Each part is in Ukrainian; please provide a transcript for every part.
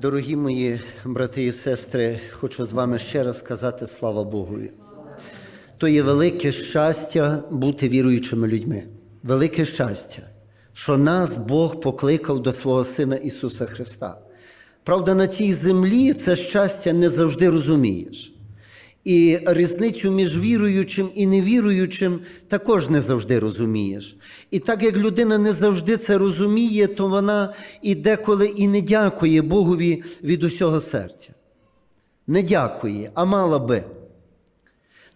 Дорогі мої брати і сестри, хочу з вами ще раз сказати слава Богові. То є велике щастя бути віруючими людьми. Велике щастя, що нас Бог покликав до свого Сина Ісуса Христа. Правда, на цій землі це щастя не завжди розумієш. І різницю між віруючим і невіруючим також не завжди розумієш. І так як людина не завжди це розуміє, то вона і деколи і не дякує Богові від усього серця. Не дякує, а мала би.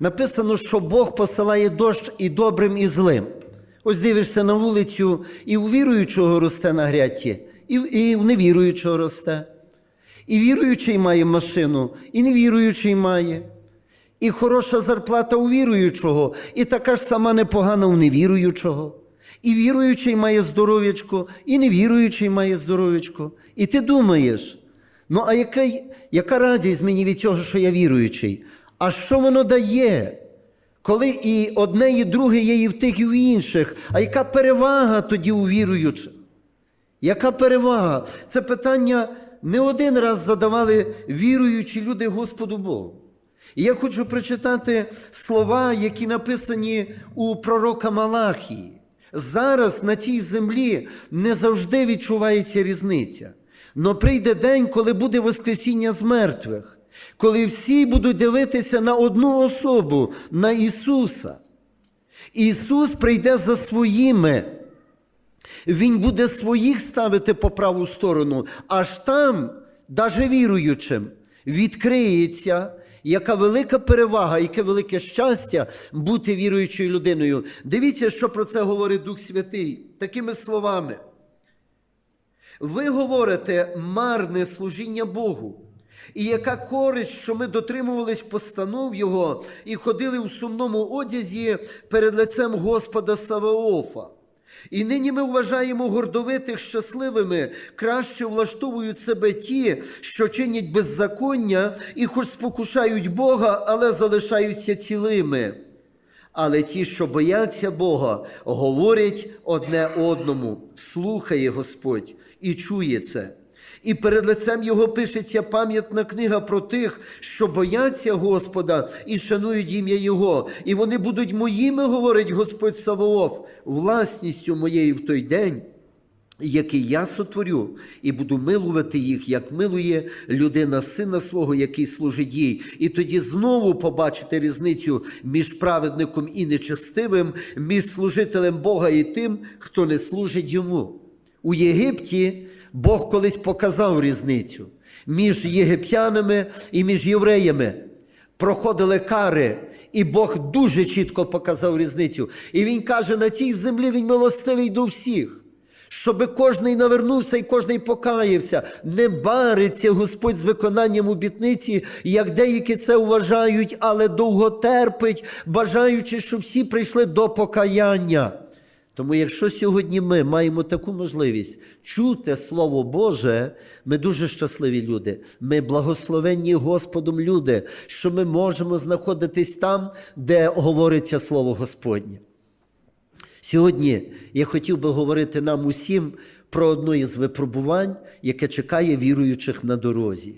Написано, що Бог посилає дощ і добрим, і злим. Ось дивишся на вулицю, і у віруючого росте на грядці, і, і у невіруючого росте. І віруючий має машину, і невіруючий має. І хороша зарплата у віруючого, і така ж сама непогана у невіруючого. І віруючий має здоров'ячко, і невіруючий має здоров'ячко. І ти думаєш, ну а яка, яка радість мені від цього, що я віруючий? А що воно дає? Коли і одне, і друге є і в тих, і в інших, а яка перевага тоді у віруючих? Яка перевага? Це питання не один раз задавали віруючі люди Господу Богу. І я хочу прочитати слова, які написані у пророка Малахії. Зараз на цій землі не завжди відчувається різниця. Но прийде день, коли буде Воскресіння з мертвих, коли всі будуть дивитися на одну особу, на Ісуса. Ісус прийде за своїми. Він буде своїх ставити по праву сторону, аж там, даже віруючим, відкриється, яка велика перевага, яке велике щастя бути віруючою людиною. Дивіться, що про це говорить Дух Святий, такими словами. Ви говорите марне служіння Богу. І яка користь, що ми дотримувались постанов Його і ходили у сумному одязі перед лицем Господа Саваофа. І нині ми вважаємо гордовитих щасливими, краще влаштовують себе ті, що чинять беззаконня і хоч спокушають Бога, але залишаються цілими. Але ті, що бояться Бога, говорять одне одному, слухає Господь і чує це. І перед лицем Його пишеться пам'ятна книга про тих, що бояться Господа і шанують ім'я Його. І вони будуть моїми, говорить Господь Саваоф, власністю моєю в той день, який я сотворю, і буду милувати їх, як милує людина сина свого, який служить їй. І тоді знову побачите різницю між праведником і нечестивим, між служителем Бога і тим, хто не служить йому. У Єгипті Бог колись показав різницю між єгиптянами і між євреями. Проходили кари, і Бог дуже чітко показав різницю. І Він каже: на цій землі він милостивий до всіх. Щоби кожний навернувся і кожний покаявся, не бариться Господь з виконанням обітниці, як деякі це вважають, але довго терпить, бажаючи, щоб всі прийшли до покаяння. Тому, якщо сьогодні ми маємо таку можливість чути Слово Боже, ми дуже щасливі люди. Ми благословенні Господом люди, що ми можемо знаходитись там, де говориться Слово Господнє. Сьогодні я хотів би говорити нам усім про одне із випробувань, яке чекає віруючих на дорозі,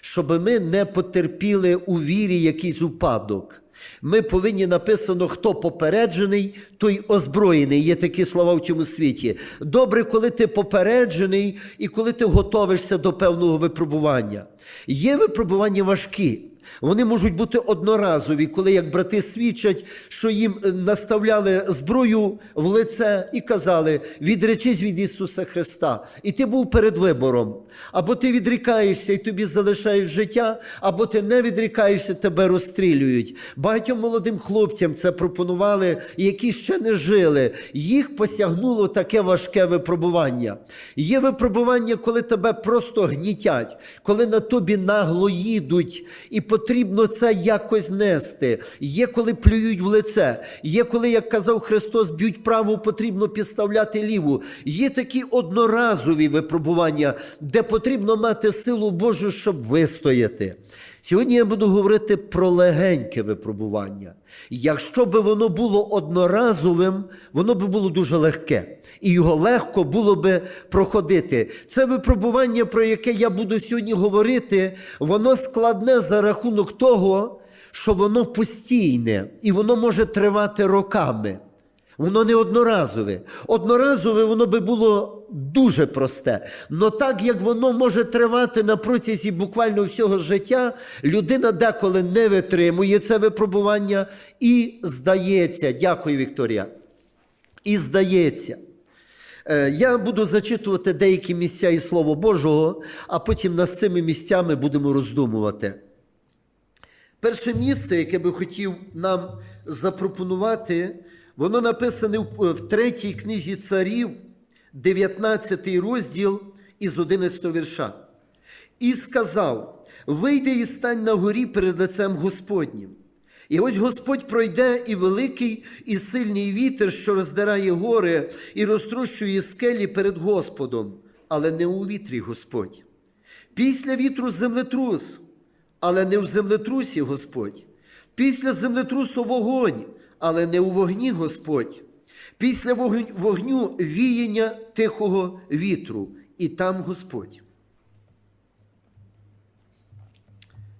щоб ми не потерпіли у вірі якийсь упадок. Ми повинні написано, хто попереджений, той озброєний. Є такі слова в цьому світі. Добре, коли ти попереджений і коли ти готовишся до певного випробування. Є випробування важкі. Вони можуть бути одноразові, коли як брати свідчать, що їм наставляли зброю в лице і казали: відречись від Ісуса Христа. І ти був перед вибором. Або ти відрікаєшся і тобі залишають життя, або ти не відрікаєшся, тебе розстрілюють. Багатьом молодим хлопцям це пропонували, які ще не жили. Їх посягнуло таке важке випробування. Є випробування, коли тебе просто гнітять, коли на тобі нагло їдуть, і потрібно це якось нести. Є, коли плюють в лице, є, коли, як казав Христос, б'ють праву, потрібно підставляти ліву. Є такі одноразові випробування, де потрібно мати силу Божу, щоб вистояти. Сьогодні я буду говорити про легеньке випробування. Якщо би воно було одноразовим, воно би було дуже легке, і його легко було би проходити. Це випробування, про яке я буду сьогодні говорити, воно складне за рахунок того, що воно постійне і воно може тривати роками. Воно не одноразове. Одноразове воно би було дуже просте. Но так як воно може тривати на протязі буквально всього життя, людина деколи не витримує це випробування і здається. Дякую, Вікторія. І здається. Е, Я буду зачитувати деякі місця із Слова Божого, а потім над цими місцями будемо роздумувати. Перше місце, яке би хотів нам запропонувати, воно написане в третій книзі царів, 19 розділ із 11 вірша. І сказав: Вийди і стань на горі перед лицем Господнім. І ось Господь пройде і великий, і сильний вітер, що роздирає гори, і розтрощує скелі перед Господом, але не у вітрі Господь. Після вітру землетрус, але не в землетрусі Господь. Після землетрусу вогонь, але не у вогні Господь. Після вогню, віяння тихого вітру, і там Господь.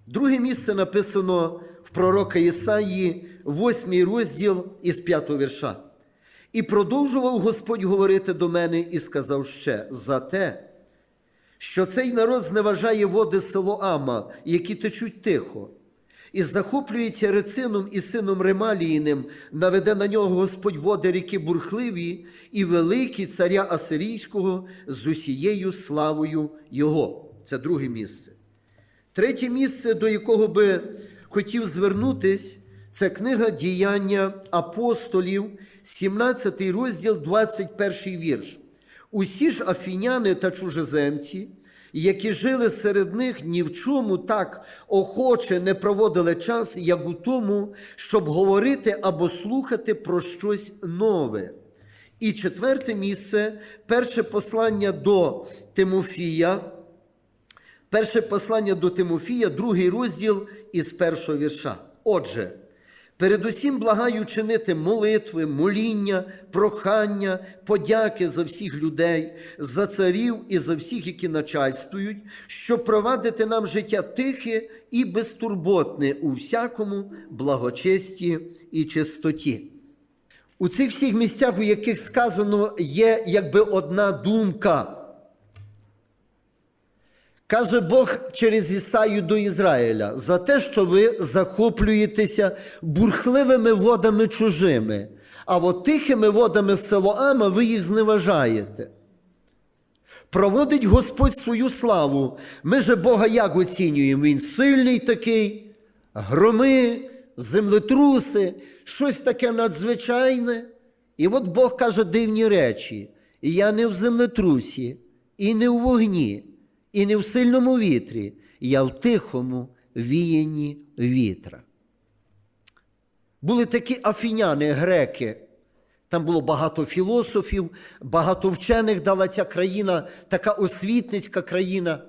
Друге місце написано в пророка Ісаї, 8 розділ із 5 вірша. І продовжував Господь говорити до мене і сказав ще за те, що цей народ зневажає води Силоама, які течуть тихо, і захоплюється Рецином і сином Ремаліїним, наведе на нього Господь води ріки бурхливі і великі царя Асирійського з усією славою Його. Це друге місце. Третє місце, до якого би хотів звернутись, це книга діяння апостолів, 17 розділ, 21 вірш. Усі ж афіняни та чужеземці, які жили серед них, ні в чому так охоче не проводили час, як у тому, щоб говорити або слухати про щось нове. І четверте місце перше послання до Тимофія. Перше послання до Тимофія, другий розділ із першого вірша. Отже, передусім благаю чинити молитви, моління, прохання, подяки за всіх людей, за царів і за всіх, які начальствують, щоб провадити нам життя тихе і безтурботне у всякому благочесті і чистоті. У цих всіх місцях, у яких сказано, є якби одна думка. Каже Бог через Ісаю до Ізраїля за те, що ви захоплюєтеся бурхливими водами чужими, а от тихими водами Селоама ви їх зневажаєте. Проводить Господь свою славу. Ми же Бога як оцінюємо? Він сильний такий, громи, землетруси, щось таке надзвичайне. І от Бог каже дивні речі. І я не в землетрусі, і не в вогні і не в сильному вітрі, я в тихому віянні вітра. Були такі афіняни, греки. Там було багато філософів, багато вчених дала ця країна, така освітницька країна.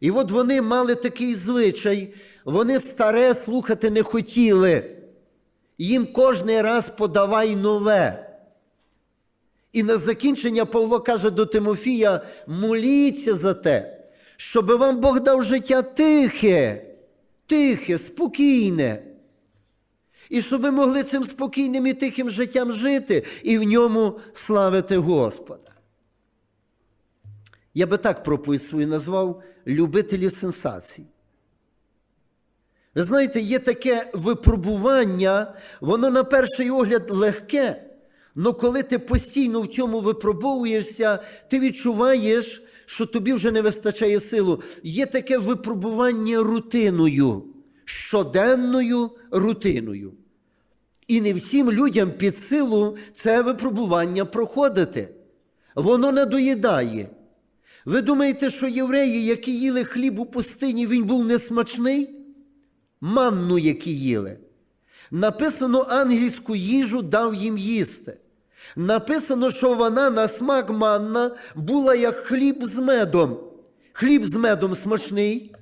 І от вони мали такий звичай, вони старе слухати не хотіли. Їм кожний раз подавай нове. І на закінчення Павло каже до Тимофія: моліться за те, щоб вам Бог дав життя тихе, тихе, спокійне. І щоб ви могли цим спокійним і тихим життям жити і в ньому славити Господа. Я би так проповідь свою назвав любителі сенсацій. Ви знаєте, є таке випробування, воно на перший огляд легке. Но коли ти постійно в цьому випробовуєшся, ти відчуваєш, що тобі вже не вистачає силу. Є таке випробування рутиною, щоденною рутиною. І не всім людям під силу це випробування проходити. Воно надоїдає. Ви думаєте, що євреї, які їли хліб у пустині, він був несмачний? Манну, які їли. Написано, ангельську їжу дав їм їсти. Написано, що вона на смак манна була як хліб з медом. Хліб з медом смачний.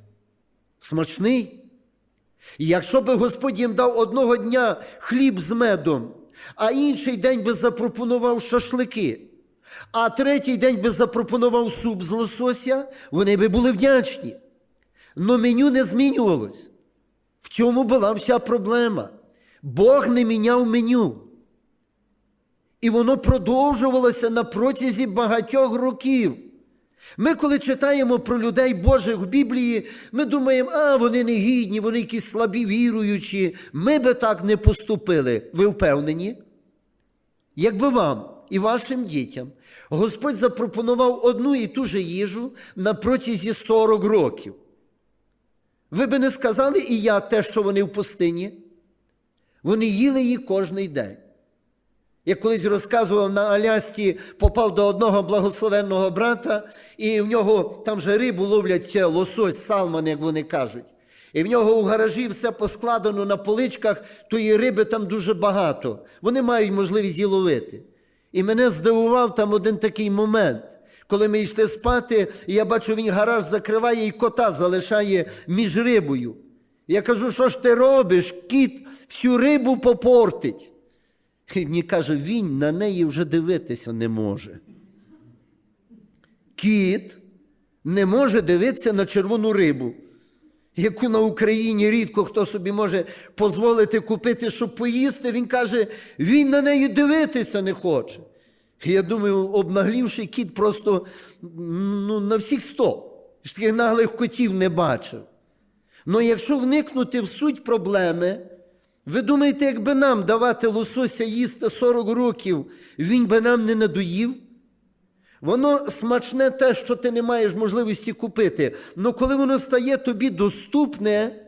Смачний. І якщо би Господь їм дав одного дня хліб з медом, а інший день би запропонував шашлики, а третій день би запропонував суп з лосося, вони би були вдячні. Но меню не змінювалось. В цьому була вся проблема. Бог не міняв меню. І воно продовжувалося на протязі багатьох років. Ми, коли читаємо про людей Божих в Біблії, ми думаємо, а вони не гідні, вони якісь слабі віруючі. Ми би так не поступили. Ви впевнені? Якби вам і вашим дітям Господь запропонував одну і ту же їжу на протязі 40 років. Ви би не сказали і я те, що вони в пустині? Вони їли її кожний день. Я колись розказував на Алясці, попав до одного благословенного брата, і в нього там же рибу ловлять лосось, салман, як вони кажуть. І в нього у гаражі все поскладено на поличках, тої риби там дуже багато. Вони мають можливість її ловити. І мене здивував там один такий момент. Коли ми йшли спати, і я бачу, він гараж закриває і кота залишає між рибою. Я кажу, що ж ти робиш? Кіт всю рибу попортить. І мені каже, він на неї вже дивитися не може. Кіт не може дивитися на червону рибу, яку на Україні рідко хто собі може дозволити купити, щоб поїсти. Він каже, він на неї дивитися не хоче. Я думаю, обнаглівший кіт просто ну, на всіх сто. ж Таких наглих котів не бачив. Ну якщо вникнути в суть проблеми, ви думаєте, якби нам давати лосося їсти 40 років, він би нам не надоїв? Воно смачне те, що ти не маєш можливості купити. Але коли воно стає тобі доступне,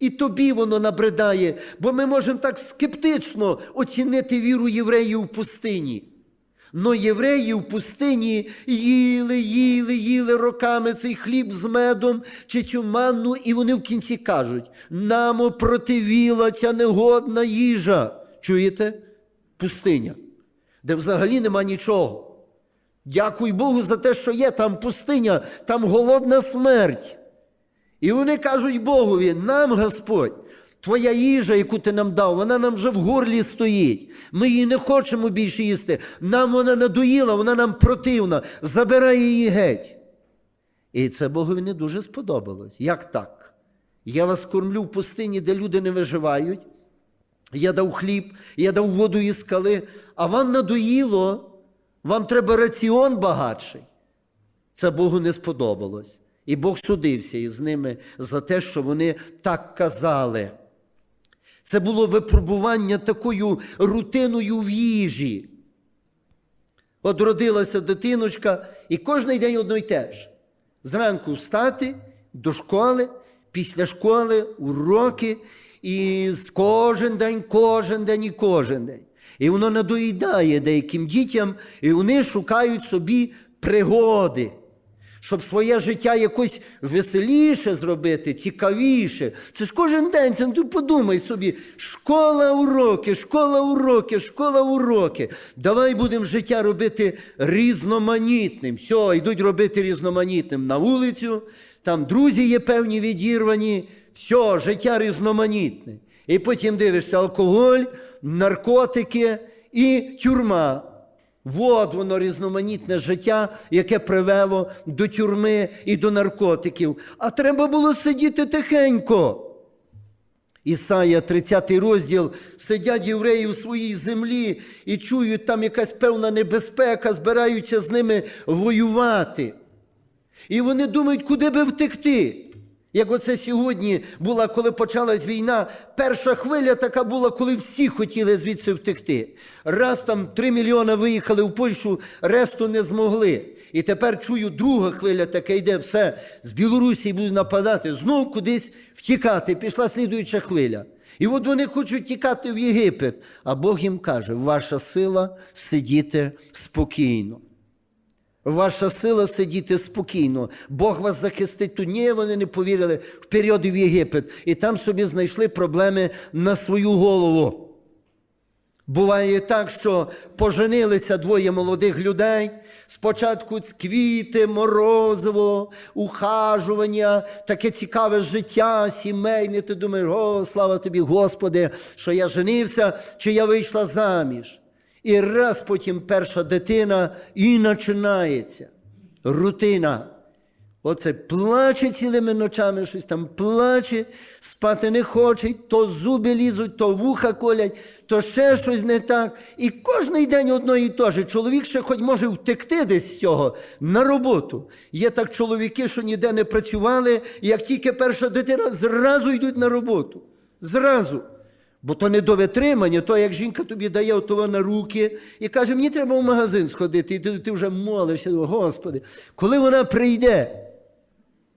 і тобі воно набридає, бо ми можемо так скептично оцінити віру євреїв в пустині. Но євреї в пустині їли, їли, їли роками цей хліб з медом чи цю манну, і вони в кінці кажуть: нам опротивіла ця негодна їжа. Чуєте? Пустиня, де взагалі нема нічого. Дякуй Богу за те, що є там пустиня, там голодна смерть. І вони кажуть Богові, нам, Господь, твоя їжа, яку ти нам дав, вона нам вже в горлі стоїть. Ми її не хочемо більше їсти. Нам вона надоїла, вона нам противна. Забирай її геть. І це Богові не дуже сподобалось. Як так? Я вас кормлю в пустині, де люди не виживають. Я дав хліб, я дав воду із скали, а вам надоїло, вам треба раціон багатший. Це Богу не сподобалось. І Бог судився із ними за те, що вони так казали. Це було випробування такою рутиною в їжі. От родилася дитиночка, і кожен день одно й те ж. Зранку встати до школи, після школи уроки, і кожен день, кожен день і кожен день. І воно надоїдає деяким дітям, і вони шукають собі пригоди, щоб своє життя якось веселіше зробити, цікавіше. Це ж кожен день, це, ну, подумай собі, школа уроки, школа уроки, школа уроки. Давай будемо життя робити різноманітним. Все, йдуть робити різноманітним на вулицю, там друзі є певні відірвані, все, життя різноманітне. І потім дивишся алкоголь, наркотики і тюрма. От воно різноманітне життя, яке привело до тюрми і до наркотиків. А треба було сидіти тихенько. Ісая, 30 розділ, сидять євреї у своїй землі і чують там якась певна небезпека, збираються з ними воювати. І вони думають, куди би втекти. Як оце сьогодні була, коли почалась війна, перша хвиля така була, коли всі хотіли звідси втекти. Раз там 3 мільйони виїхали в Польщу, решту не змогли. І тепер чую, друга хвиля така йде, все, з Білорусі будуть нападати, знов кудись втікати. Пішла слідуюча хвиля. І от вони хочуть тікати в Єгипет. А Бог їм каже: ваша сила сидіти спокійно. Ваша сила сидіти спокійно. Бог вас захистить тут. Ні, вони не повірили вперед в Єгипет. І там собі знайшли проблеми на свою голову. Буває так, що поженилися двоє молодих людей. Спочатку квіти, морозиво, ухажування, таке цікаве життя, сімейне. Ти думаєш, о, слава тобі, Господи, що я женився, чи я вийшла заміж. І раз потім перша дитина і починається рутина. Оце плаче цілими ночами, щось там плаче, спати не хоче, то зуби лізуть, то вуха колять, то ще щось не так. І кожний день одно і те ж. Чоловік ще хоч може втекти десь з цього на роботу. Є так чоловіки, що ніде не працювали, як тільки перша дитина, зразу йдуть на роботу. Зразу. Бо то не до витримання, то як жінка тобі дає того на руки і каже, мені треба в магазин сходити, і ти, ти вже молишся, Господи, коли вона прийде.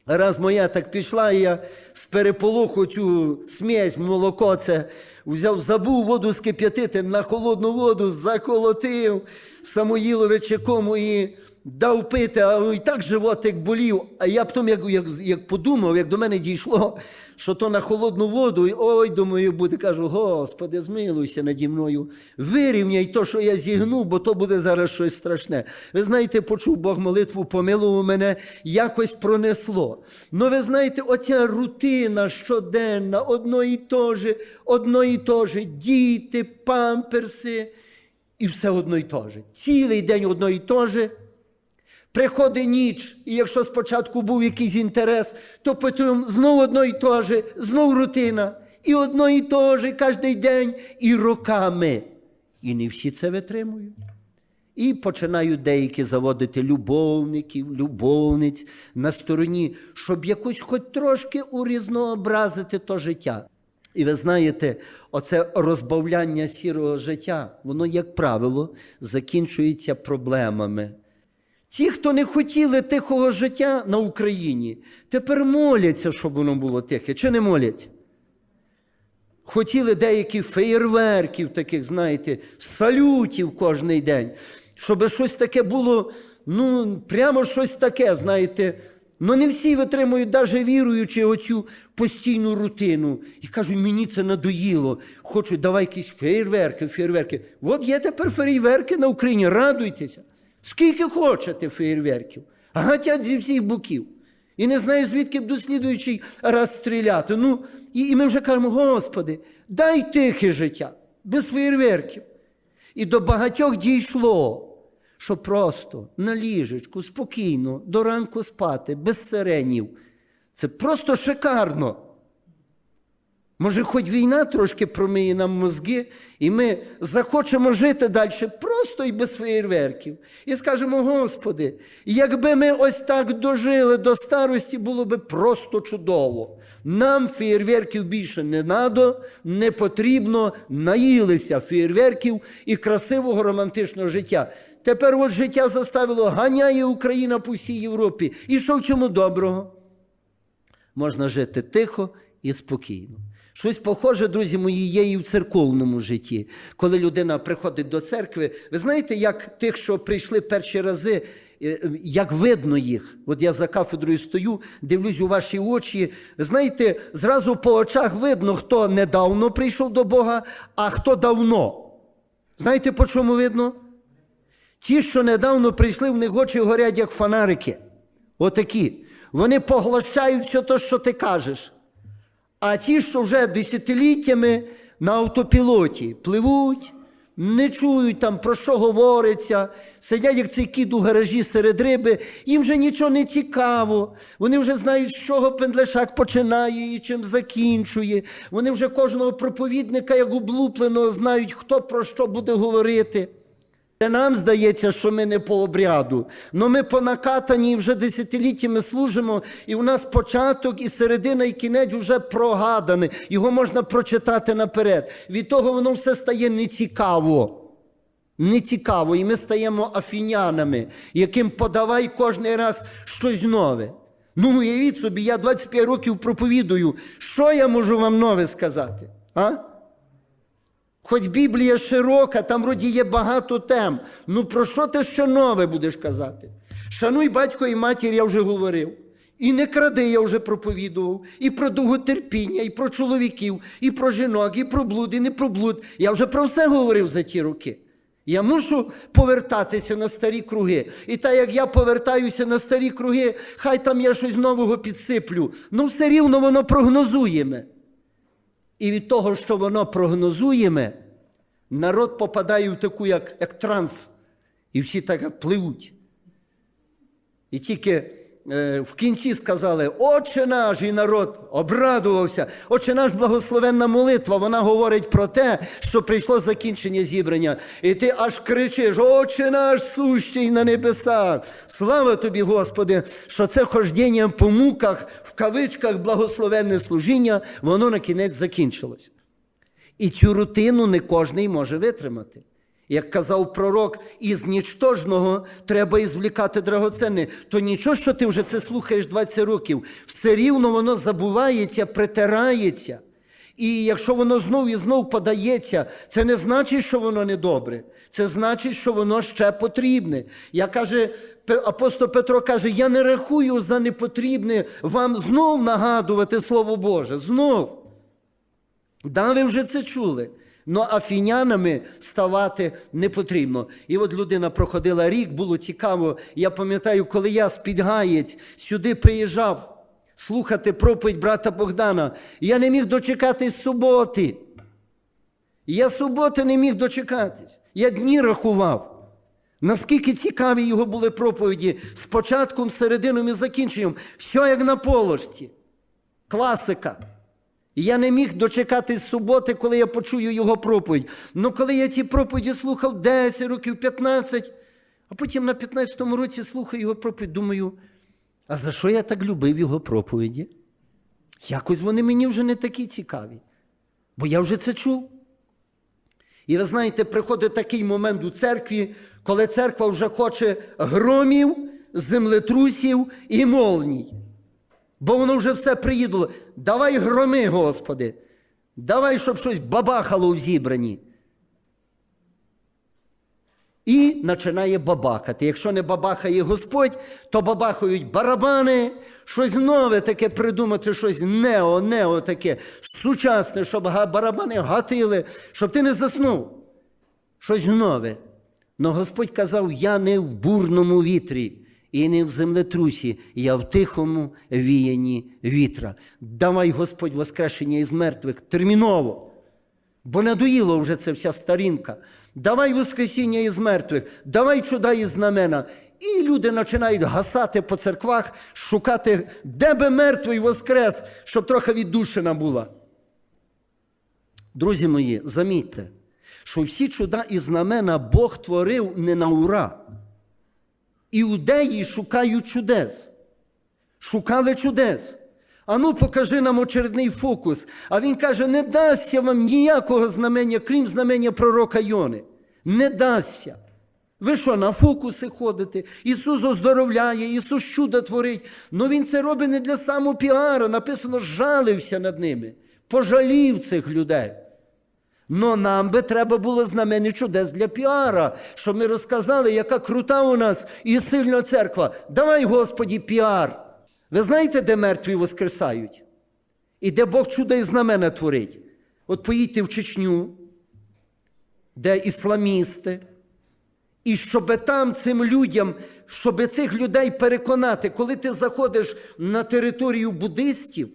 Раз моя так пішла, і я з переполоху цю смесь, молоко це взяв, забув воду скип'ятити на холодну воду, заколотив Самоїловичаком і дав пити, а і так животик болів. А я потім, як, як, як подумав, як до мене дійшло, що то на холодну воду, і ой, думаю, буде, кажу, Господи, змилуйся наді мною, вирівняй то, що я зігну, бо то буде зараз щось страшне. Ви знаєте, почув Бог молитву, помилував мене, якось пронесло. Ну, ви знаєте, оця рутина щоденна, одно і то же, одно і то же, діти, памперси, і все одно і то же. Цілий день одно і то же. Приходить ніч, і якщо спочатку був якийсь інтерес, то потім знову одно і то же, знову рутина. І одно і то же кожен день, і роками. І не всі це витримують. І починають деякі заводити любовників, любовниць на стороні, щоб якось хоч трошки урізнообразити то життя. І ви знаєте, оце розбавляння сірого життя, воно, як правило, закінчується проблемами. Ті, хто не хотіли тихого життя на Україні, тепер моляться, щоб воно було тихе, чи не моляться? Хотіли деякі феєрверків, таких, знаєте, салютів кожний день, щоб щось таке було, ну, прямо щось таке, знаєте. Ну не всі витримують, навіть віруючи оцю постійну рутину. І кажуть, мені це надоїло. Хочуть, давай якісь фейерверки, фейерверки. От є тепер фейерверки на Україні, радуйтеся. Скільки хочете фейерверків, а гатять зі всіх боків. І не знаю, звідки б дослідуючий раз стріляти. Ну, і, і ми вже кажемо, Господи, дай тихе життя, без фейерверків. І до багатьох дійшло, що просто на ліжечку, спокійно, до ранку спати, без сиренів. Це просто шикарно. Може, хоч війна трошки промиє нам мозги, і ми захочемо жити далі просто і без феєрверків. І скажемо, Господи, якби ми ось так дожили до старості, було би просто чудово. Нам феєрверків більше не надо, не потрібно, наїлися феєрверків і красивого романтичного життя. Тепер от життя заставило, ганяє Україна по всій Європі. І що в цьому доброго? Можна жити тихо і спокійно. Щось похоже, друзі мої, є і в церковному житті. Коли людина приходить до церкви, ви знаєте, як тих, що прийшли перші рази, е, як видно їх. От я за кафедрою стою, дивлюсь у ваші очі. Ви знаєте, зразу по очах видно, хто недавно прийшов до Бога, а хто давно. Знаєте, по чому видно? Ті, що недавно прийшли, в них очі горять, як фонарики. Отакі. Вони поглощають все те, що ти кажеш. А ті, що вже десятиліттями на автопілоті пливуть, не чують там, про що говориться, сидять, як цей кіт у гаражі серед риби, їм вже нічого не цікаво. Вони вже знають, з чого пендлешак починає і чим закінчує. Вони вже кожного проповідника, як облупленого, знають, хто про що буде говорити. Нам здається, що ми не по обряду, але ми по накатанні вже десятиліттями служимо, і у нас початок, і середина, і кінець вже прогаданий. Його можна прочитати наперед. Від того воно все стає нецікаво. Нецікаво. І ми стаємо афінянами, яким подавай кожен раз щось нове. Ну, уявіть собі, я 25 років проповідую. Що я можу вам нове сказати? А? Хоч Біблія широка, там вроді є багато тем. Ну про що ти ще нове будеш казати? Шануй батько і матір, я вже говорив. І не кради, я вже проповідував, і про довготерпіння, і про чоловіків, і про жінок, і про блуд, і не про блуд. Я вже про все говорив за ті роки. Я мушу повертатися на старі круги. І так як я повертаюся на старі круги, хай там я щось нового підсиплю. Ну все рівно воно прогнозуєме. І від того, що воно прогнозуєме, народ попадає в таку, як, як транс. І всі так пливуть. І тільки в кінці сказали, Отче наш, і народ обрадувався. Отче наш благословенна молитва, вона говорить про те, що прийшло закінчення зібрання. І ти аж кричиш, Отче наш сущий на небесах. Слава тобі, Господи, що це хождіння по муках, в кавичках, благословенне служіння, воно на кінець закінчилось. І цю рутину не кожний може витримати. Як казав пророк, із нічтожного треба ізвлікати драгоценне. То нічого, що ти вже це слухаєш 20 років, все рівно воно забувається, притирається. І якщо воно знов і знов подається, це не значить, що воно не добре. Це значить, що воно ще потрібне. Я каже, апостол Петро каже: я не рахую за непотрібне вам знов нагадувати Слово Боже. Знов. Да, ви вже це чули. Но афінянами ставати не потрібно. І от людина проходила рік, було цікаво. Я пам'ятаю, коли я з-під Гаєць сюди приїжджав слухати проповідь брата Богдана, я не міг дочекатись суботи. Я суботи не міг дочекатись. Я дні рахував. Наскільки цікаві його були проповіді з початком, серединою і закінченням. Все як на положці. Класика. І я не міг дочекатись суботи, коли я почую його проповідь. Ну, коли я ті проповіді слухав 10 років, 15, а потім на 15-му році слухаю його проповідь, думаю, а за що я так любив його проповіді? Якось вони мені вже не такі цікаві, бо я вже це чув. І ви знаєте, приходить такий момент у церкві, коли церква вже хоче громів, землетрусів і молній. Бо воно вже все приїдало. Давай громи, Господи. Давай, щоб щось бабахало в зібранні. І починає бабахати. Якщо не бабахає Господь, то бабахають барабани, щось нове таке придумати, щось нео, нео таке, сучасне, щоб барабани гатили, щоб ти не заснув. Щось нове. Но Господь казав: я не в бурному вітрі і не в землетрусі, я в тихому віянні вітра. Давай, Господь, воскрешення із мертвих терміново. Бо надоїло вже це вся старінка. Давай Воскресіння із мертвих, давай чуда і знамена. І люди починають гасати по церквах, шукати, де би мертвий воскрес, щоб трохи віддушина була. Друзі мої, замітьте, що всі чуда і знамена Бог творив не на ура. Іудеї шукають чудес. Шукали чудес. Ану, покажи нам очередний фокус. А він каже: не дасться вам ніякого знамення, крім знамення пророка Йони. Не дасться. Ви що, на фокуси ходите? Ісус оздоровляє, Ісус чудо творить. Ну Він це робить не для самопіара. Написано, жалився над ними, пожалів цих людей. Но нам би треба було знамені чудес для піара, щоб ми розказали, яка крута у нас і сильна церква. Давай, Господі, піар. Ви знаєте, де мертві воскресають? І де Бог чуда і знамена творить? От поїдьте в Чечню, де ісламісти, і щоб там цим людям, щоб цих людей переконати, коли ти заходиш на територію буддистів,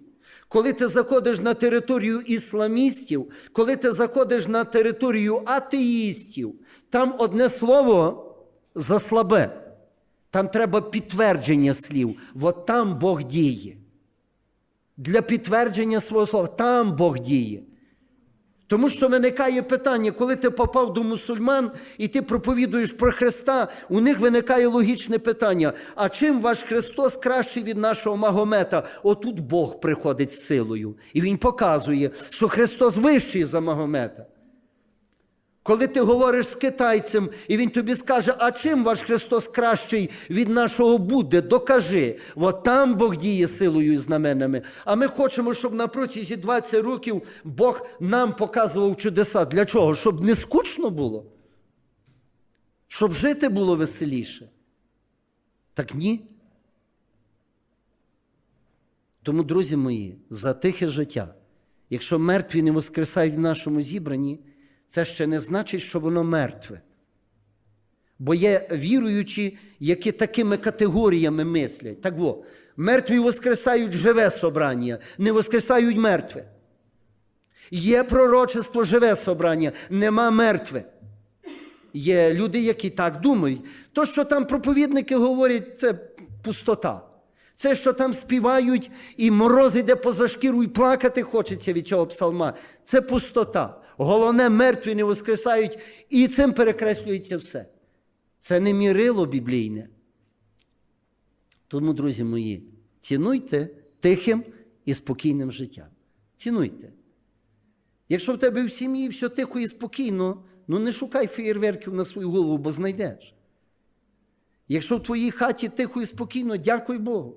коли ти заходиш на територію ісламістів, коли ти заходиш на територію атеїстів, там одне слово заслабе. Там треба підтвердження слів. От там Бог діє. Для підтвердження свого слова, там Бог діє. Тому що виникає питання, коли ти попав до мусульман і ти проповідуєш про Христа, у них виникає логічне питання: а чим ваш Христос кращий від нашого Магомета? Отут Бог приходить з силою. І Він показує, що Христос вищий за Магомета. Коли ти говориш з китайцем, і він тобі скаже, а чим ваш Христос кращий від нашого Будди, докажи. От там Бог діє силою і знаменами. А ми хочемо, щоб на протязі 20 років Бог нам показував чудеса. Для чого? Щоб не скучно було? Щоб жити було веселіше. Так ні. Тому, друзі мої, за тихе життя, якщо мертві не воскресають в нашому зібранні, це ще не значить, що воно мертве. Бо є віруючі, які такими категоріями мислять. Так во, мертві воскресають живе собрання, не воскресають мертве. Є пророчество живе собрання, нема мертве. Є люди, які так думають. То, що там проповідники говорять, це пустота. Це, що там співають, і мороз йде поза шкіру, і плакати хочеться від цього псалма. Це пустота. Головне, мертві не воскресають, і цим перекреслюється все. Це не мірило біблійне. Тому, друзі мої, цінуйте тихим і спокійним життям. Цінуйте. Якщо в тебе в сім'ї все тихо і спокійно, ну не шукай феєрверків на свою голову, бо знайдеш. Якщо в твоїй хаті тихо і спокійно, дякуй Богу.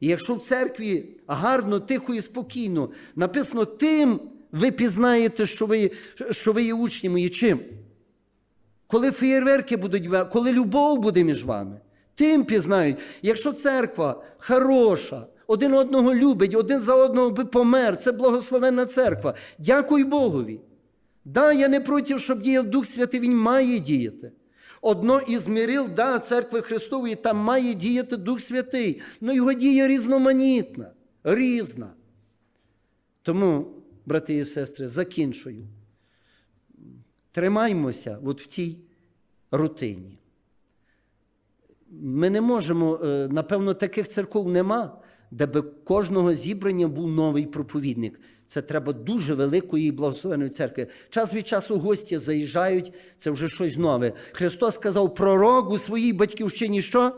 І якщо в церкві гарно, тихо і спокійно, написано тим, ви пізнаєте, що ви, що ви є учні мої чим? Коли феєрверки будуть, коли любов буде між вами, тим пізнають. Якщо церква хороша, один одного любить, один за одного би помер, це благословенна церква. Дякуй Богові. Да, я не проти, щоб діяв Дух Святий, він має діяти. Одно із мірил, да, церкви Христової, там має діяти Дух Святий. але його дія різноманітна, різна. Тому, брати і сестри, закінчую. Тримаймося от в цій рутині. Ми не можемо, е, напевно, таких церков нема, де би кожного зібрання був новий проповідник. Це треба дуже великої і благословеної церкви. Час від часу гості заїжджають, це вже щось нове. Христос сказав, пророк у своїй батьківщині що?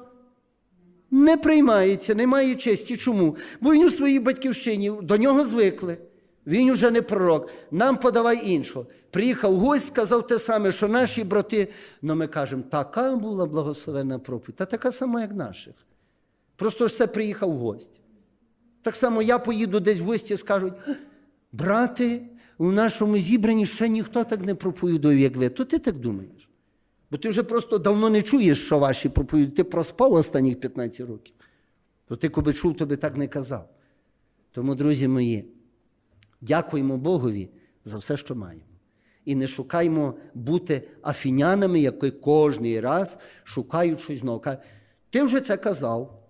Не приймається, не має честі. Чому? Бо він у своїй батьківщині до нього звикли. Він уже не пророк. Нам подавай іншого. Приїхав гость, сказав те саме, що наші брати. Ну ми кажемо, така була благословенна проповідь, та така сама, як наших. Просто ж це приїхав гость. Так само я поїду десь в гості, скажуть, брати, у нашому зібранні ще ніхто так не проповідує, як ви. То ти так думаєш? Бо ти вже просто давно не чуєш, що ваші проповідують. Ти проспав останніх 15 років. То ти, коли чув, тобі так не казав. Тому, друзі мої, дякуємо Богові за все, що маємо. І не шукаймо бути афінянами, які кожний раз шукають щось нове. Ти вже це казав,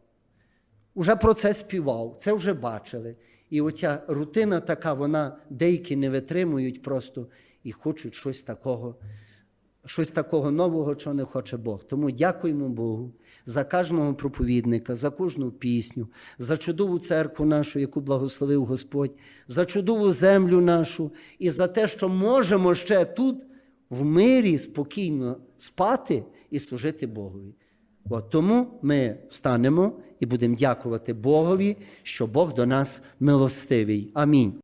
вже про це співав, це вже бачили. І оця рутина така, вона деякі не витримують просто і хочуть щось такого, щось такого нового, що не хоче Бог. Тому дякуємо Богу за кожного проповідника, за кожну пісню, за чудову церкву нашу, яку благословив Господь, за чудову землю нашу і за те, що можемо ще тут в мирі спокійно спати і служити Богові. От тому ми встанемо і будемо дякувати Богові, що Бог до нас милостивий. Амінь.